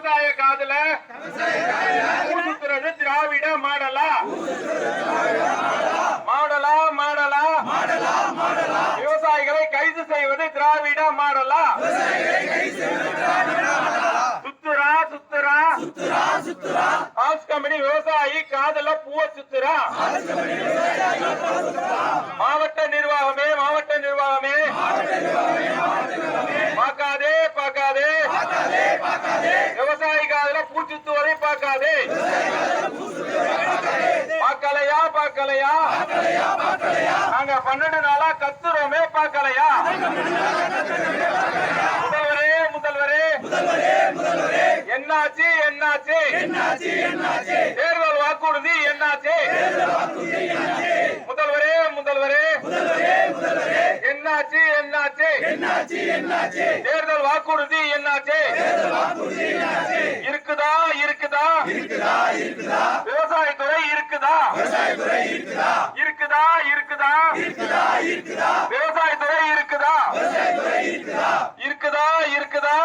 விவசாய காதுல? ஊசுத்துறது திராவிட மாடலா? மாடலா மாடலா? விவசாயிகளை கைது செய்வது திராவிட மாடலா? சுத்துரா சுத்துரா ஆஸ் கம்பெனி விவசாயி காதல பூவ சுத்துரா பார்க்கலையா? நாங்க பன்னெண்டு நாளா கத்துறோமே பார்க்கலையா? முதல்வரே முதல்வரே. என்னாச்சு என்னாச்சு? தேர்தல் வாக்குறுதி என்னாச்சு? முதல்வரே முதல்வரே. என்னாச்சு என்னாச்சு? தேர்தல் வாக்குறுதி என்னாச்சு? இருக்குதா இருக்குதா? விவசாயத்துறை இருக்குதா? இருக்குதா? இருக்குதா? விவசாயத்துறை இருக்குதா? இருக்குதா? இருக்குதா?